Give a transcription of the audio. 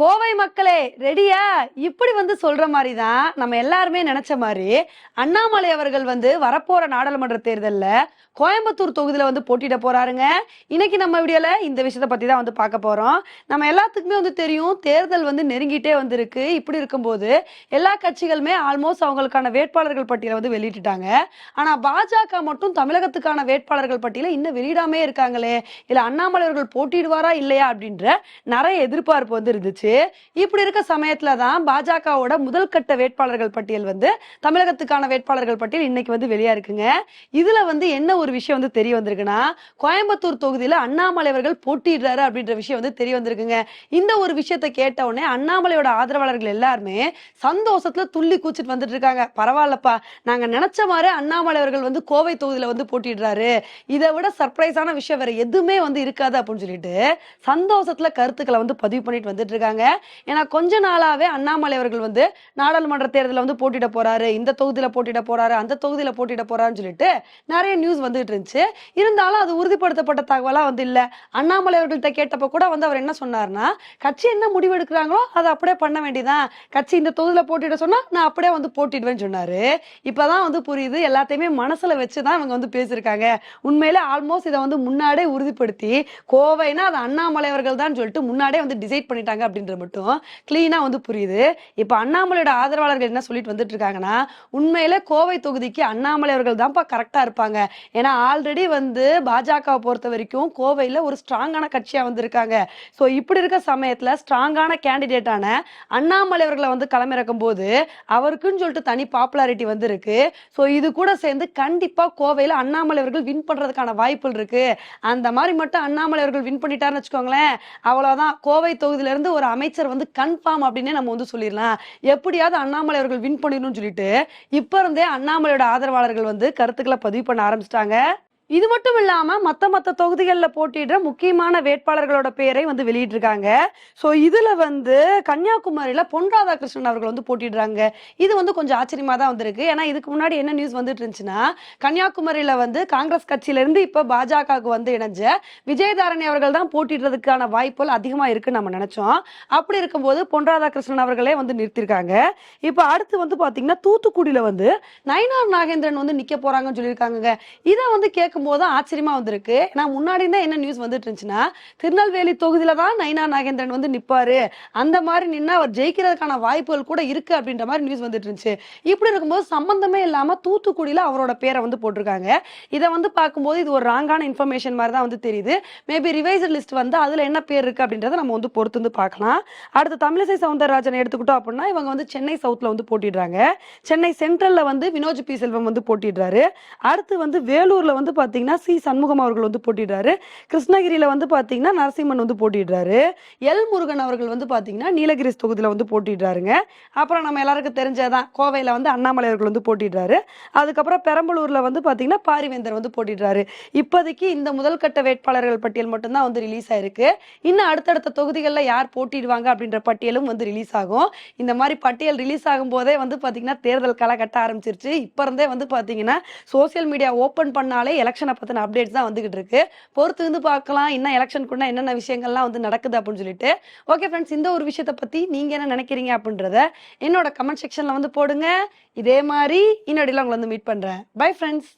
கோவை மக்களே ரெடியா இப்படி வந்து சொல்ற மாதிரி தான் நம்ம எல்லாருமே நினைச்ச மாதிரி அண்ணாமலை அவர்கள் வந்து வரப்போற நாடாளுமன்ற தேர்தலில் கோயம்புத்தூர் தொகுதியில் வந்து போட்டியிட போறாருங்க. இன்னைக்கு நம்ம வீடியோல இந்த விஷயத்த பத்தி தான் வந்து பார்க்க போறோம். நம்ம எல்லாத்துக்குமே வந்து தெரியும் தேர்தல் வந்து நெருங்கிட்டே வந்திருக்கு. இப்படி இருக்கும்போது எல்லா கட்சிகளுமே ஆல்மோஸ்ட் அவங்களுக்கான வேட்பாளர்கள் பட்டியலை வந்து வெளியிட்டுட்டாங்க. ஆனா பாஜக மட்டும் தமிழகத்துக்கான வேட்பாளர்கள் பட்டியலை இன்னும் வெளியிடாமே இருக்காங்களே. இல்ல அண்ணாமலை அவர்கள் போட்டியிடுவாரா இல்லையா அப்படின்ற நிறைய எதிர்பார்ப்பு வந்து இருந்துச்சு. இப்படி இருக்க சமயத்துல தான் பாஜகவோட முதல் கட்ட வேட்பாளர்கள் பட்டியல் வந்து தமிழகத்துக்கான வேட்பாளர்கள் பட்டியல் இன்னைக்கு வந்து வெளியா இருக்குங்க. இதுல வந்து என்ன ஒரு விஷயம் வந்து தெரிய வந்திருக்குன்னா கோயம்புத்தூர் தொகுதியில அண்ணாமலை அவர்கள் போட்டிடுறாரு அப்படின்ற விஷயம் வந்து தெரிய வந்திருக்குங்க. இந்த ஒரு விஷயத்தை கேட்ட உடனே அண்ணாமலையோட ஆதரவாளர்கள் எல்லாருமே சந்தோஷத்துல துள்ளி கூச்சிட்டு வந்துட்டு இருக்காங்க. பரவாயில்லப்பா நாங்க நினைச்ச மாதிரி அண்ணாமலை அவர்கள் வந்து கோவை தொகுதியில வந்து போட்டியிடுறாரு. இதை விட சர்ப்ரைஸான விஷயம் வேற எதுவுமே வந்து இருக்காது அப்படின்னு சொல்லிட்டு சந்தோஷத்துல கருத்துக்களை வந்து பதிவு பண்ணிட்டு வந்துட்டு இருக்காங்க. ஏன்னா கொஞ்ச நாளாவே அண்ணாமலை அவர்கள் வந்து நாடாளுமன்ற தேர்தலில் வந்து போட்டியிட போறாரு. இந்த தொகுதியில போட்டியிட போறாரு. அந்த தொகுதியில போட்டியிட போறாருன்னு சொல்லிட்டு நிறைய நியூஸ் வந்துட்டு இருந்துச்சு. இருந்தாலும் அது உறுதிப்படுத்தப்பட்ட தகவலா வந்து இல்ல. அண்ணாமலை அவர்கள்ட்ட கேட்டப்ப கூட வந்து அவர் என்ன சொன்னார்னா கட்சி என்ன முடிவு எடுக்கிறாங்களோ அதை அப்படியே பண்ண வேண்டியதான் கட்சி இந்த தொகுதியில போட்டியிட சொன்னா நான் அப்படியே வந்து போட்டிடுவேன்னு சொன்னாரு. இப்பதான் வந்து புரியுது. எல்லாத்தையுமே மனசுல வச்சுதான் இவங்க வந்து பேசியிருக்காங்க. உண்மையிலே ஆல்மோஸ்ட் இதை வந்து முன்னாடியே உறுதிப்படுத்தி கோவைனா அது அண்ணாமலை அவர்கள் தான் சொல்லிட்டு முன்னாடியே வந்து டிசைட் பண்ணிட்டாங்க அப்படின்றது மட்டும் கிளீனாக வந்து புரியுது. இப்போ அண்ணாமலையோட ஆதரவாளர்கள் என்ன சொல்லிட்டு வந்துட்டு இருக்காங்கன்னா உண்மையில கோவை தொகுதிக்கு அண்ணாமலை அவர்கள் தான்ப்பா கரெக்டாக இருப்பாங்க. ஏன்னா ஆல்ரெடி வந்து பாஜகவை பொறுத்த வரைக்கும் கோவையில் ஒரு ஸ்ட்ராங்கான கட்சியாக வந்திருக்காங்க. ஸோ இப்படி இருக்க சமயத்தில் ஸ்ட்ராங்கான கேண்டிடேட்டான அண்ணாமலை அவர்களை வந்து களமிறக்கும் போது அவருக்குன்னு சொல்லிட்டு தனி பாப்புலாரிட்டி வந்திருக்கு. ஸோ இது கூட சேர்ந்து கண்டிப்பாக கோவையில் அண்ணாமலை அவர்கள் வின் பண்ணுறதுக்கான வாய்ப்புகள் இருக்கு. அந்த மாதிரி மட்டும் அண்ணாமலை அவர்கள் வின் பண்ணிட்டாருன்னு வச்சுக்கோங்களேன் அவ்வளோதான் கோவை தொகுதியிலேருந்து ஒரு அமைச்சர் வந்து கன்ஃபார்ம் அப்படின்னே நம்ம வந்து சொல்லிடலாம். எப்படியாவது அண்ணாமலை அவர்கள் வின் பண்ணிடணும்னு சொல்லிட்டு இப்ப இருந்தே அண்ணாமலையோட ஆதரவாளர்கள் வந்து கருத்துக்களை பதிவு பண்ண ஆரம்பிச்சிட்டாங்க. இது மட்டும் இல்லாம மத்த மத்த தொகுதிகளில் போட்டியிடுற முக்கியமான வேட்பாளர்களோட பேரை வந்து வெளியிட்டிருக்காங்க. ஸோ இதுல வந்து கன்னியாகுமரியில பொன் ராதாகிருஷ்ணன் அவர்கள் வந்து போட்டிடுறாங்க இது வந்து கொஞ்சம் ஆச்சரியமா தான் வந்திருக்கு. ஏன்னா இதுக்கு முன்னாடி என்ன நியூஸ் வந்துட்டு இருந்துச்சுன்னா கன்னியாகுமரியில வந்து காங்கிரஸ் கட்சியில இருந்து இப்ப பாஜகவுக்கு வந்து இணைஞ்ச விஜயதாரணி அவர்கள் தான் போட்டிடுறதுக்கான வாய்ப்புகள் அதிகமா இருக்குன்னு நம்ம நினைச்சோம். அப்படி இருக்கும்போது பொன் ராதாகிருஷ்ணன் அவர்களே வந்து நிறுத்திருக்காங்க இப்போ அடுத்து வந்து பாத்தீங்கன்னா தூத்துக்குடியில வந்து நயனார் நாகேந்திரன் வந்து நிக்க போறாங்கன்னு சொல்லியிருக்காங்க இதை வந்து பார்க்கும்போது தான் ஆச்சரியமா வந்திருக்கு. நான் முன்னாடி தான் என்ன நியூஸ் வந்துட்டு இருந்துச்சுன்னா திருநெல்வேலி தொகுதியில தான் நைனா நாகேந்திரன் வந்து நிப்பாரு. அந்த மாதிரி நின்னா அவர் ஜெயிக்கிறதுக்கான வாய்ப்புகள் கூட இருக்கு அப்படின்ற மாதிரி நியூஸ் வந்துட்டு இருந்துச்சு. இப்படி இருக்கும்போது சம்பந்தமே இல்லாம தூத்துக்குடியில அவரோட பேரை வந்து போட்டிருக்காங்க. இதை வந்து பார்க்கும்போது இது ஒரு ராங்கான இன்ஃபர்மேஷன் மாதிரி தான் வந்து தெரியுது. மேபி ரிவைசர் லிஸ்ட் வந்து அதுல என்ன பேர் இருக்கு அப்படின்றத நம்ம வந்து பொறுத்து வந்து பார்க்கலாம். அடுத்து தமிழிசை சவுந்தரராஜன் எடுத்துக்கிட்டோம் அப்படின்னா இவங்க வந்து சென்னை சவுத்ல வந்து போட்டிடுறாங்க. சென்னை சென்ட்ரல்ல வந்து வினோஜ் பி செல்வம் வந்து போட்டிடுறாரு. அடுத்து வந்து வேலூர்ல வந்து பார்த்தீங்கன்னா சி சண்முகம் அவர்கள் வந்து போட்டிடுறாரு கிருஷ்ணகிரியில வந்து பாத்தீங்கன்னா நரசிம்மன் வந்து போட்டிடுறாரு எல் முருகன் அவர்கள் வந்து பார்த்தீங்கன்னா நீலகிரிஸ் தொகுதியில் வந்து போட்டிடுறாருங்க அப்புறம் நம்ம எல்லாருக்கும் தெரிஞ்சதான் கோவையில் வந்து அண்ணாமலை அவர்கள் வந்து போட்டிடுறாரு அதுக்கப்புறம் பெரம்பலூரில் வந்து பார்த்தீங்கன்னா பாரிவேந்தர் வந்து போட்டிடுறாரு இப்போதைக்கு இந்த முதல் கட்ட வேட்பாளர்கள் பட்டியல் மட்டும்தான் வந்து ரிலீஸ் ஆயிருக்கு. இன்னும் அடுத்தடுத்த தொகுதிகளில் யார் போட்டிடுவாங்க அப்படின்ற பட்டியலும் வந்து ரிலீஸ் ஆகும். இந்த மாதிரி பட்டியல் ரிலீஸ் ஆகும் போதே வந்து பார்த்தீங்கன்னா தேர்தல் களை கட்ட ஆரம்பிச்சிருச்சு. இப்போ இருந்தே வந்து பார்த்தீங்கன்னா சோஷியல் மீடியா ஓப்பன் பண்ணாலே எலக்ஷன் பத்தின அப்டேட்ஸ் தான் வந்துகிட்டு இருக்கு பொறுத்து இருந்து பார்க்கலாம் இன்னும் எலெக்ஷனுக்குள்ள என்னென்ன விஷயங்கள்லாம் வந்து நடக்குது அப்படின்னு சொல்லிட்டு. ஓகே ஃப்ரெண்ட்ஸ் இந்த ஒரு விஷயத்தை பத்தி நீங்க என்ன நினைக்கிறீங்க அப்படின்றத என்னோட கமெண்ட் செக்ஷன்ல வந்து போடுங்க. இதே மாதிரி இன்னொடியில் உங்களை வந்து மீட் பண்றேன். Bye friends.